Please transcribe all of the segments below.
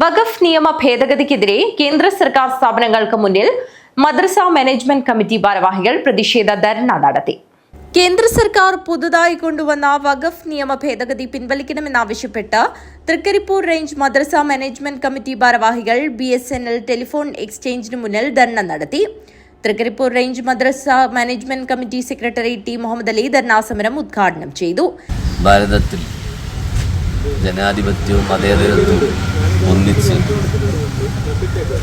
വഖഫ് നിയമ ഭേദഗതിക്കെതിരെ കേന്ദ്ര സർക്കാർ സ്ഥാപനങ്ങൾക്ക് മുന്നിൽ മദ്രസ മാനേജ്മെന്റ് കമ്മിറ്റി ഭാരവാഹികൾ പ്രതിഷേധ ധർണ നടത്തി. കേന്ദ്ര സർക്കാർ പുതുതായി കൊണ്ടുവന്ന വഖഫ് നിയമ ഭേദഗതി പിൻവലിക്കണമെന്നാവശ്യപ്പെട്ട് തൃക്കരിപ്പൂർ റേഞ്ച് മദ്രസ മാനേജ്മെന്റ് കമ്മിറ്റി ഭാരവാഹികൾ B S N L telephone എക്സ്ചേഞ്ചിന് മുന്നിൽ ധർണ നടത്തി. തൃക്കരിപ്പൂർ റേഞ്ച് മദ്രസ management committee secretary T Muhammad Ali dharna സമരം ഉദ്ഘാടനം ചെയ്തു. ഭാരതത്തിൽ ജനാധിപത്യവും മതേതരത്വവും ഒന്നിച്ച്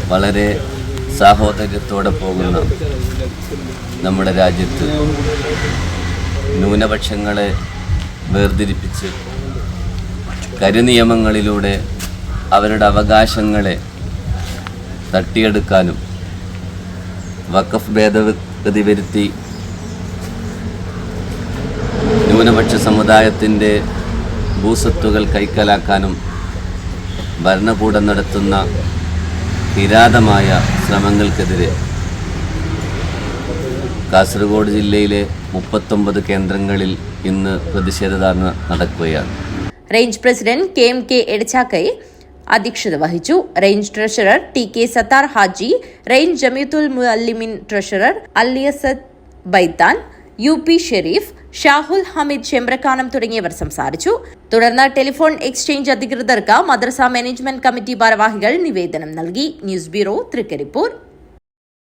വളരെ സാഹോദര്യത്തോടെ പോകുന്ന നമ്മുടെ രാജ്യത്ത് ന്യൂനപക്ഷങ്ങളെ വേർതിരിപ്പിച്ച് കരുനിയമങ്ങളിലൂടെ അവരുടെ അവകാശങ്ങളെ തട്ടിയെടുക്കാനും വഖഫ് ഭേദഗതി വരുത്തി ന്യൂനപക്ഷ സമുദായത്തിന്റെ ഭൂസ്വത്തുകൾ കൈക്കലാക്കാനും ഭരണകൂടം നടത്തുന്ന കിരാതമായ ശ്രമങ്ങൾക്കെതിരെ കാസർഗോഡ് ജില്ലയിലെ മുപ്പത്തൊമ്പത് കേന്ദ്രങ്ങളിൽ ഇന്ന് പ്രതിഷേധ ധാരണ നടക്കുകയാണ്. Range president K M K Edachakkai അധ്യക്ഷത വഹിച്ചു. Range treasurer T K Sattar Haji range Jamiyyathul Muallimeen treasurer അല്ലിയസദ് ബൈത്താൻ യു പി ഷെരീഫ് ഷാഹുൽ ഹമീദ് ചെമ്പ്രക്കാനം തുടങ്ങിയവർ സംസാരിച്ചു. തുടർന്ന് ടെലിഫോൺ എക്സ്ചേഞ്ച് അധികൃതർക്ക് മദ്രസ മാനേജ്മെന്റ് കമ്മിറ്റി ഭാരവാഹികൾ നിവേദനം നൽകി. News bureau Trikaripur.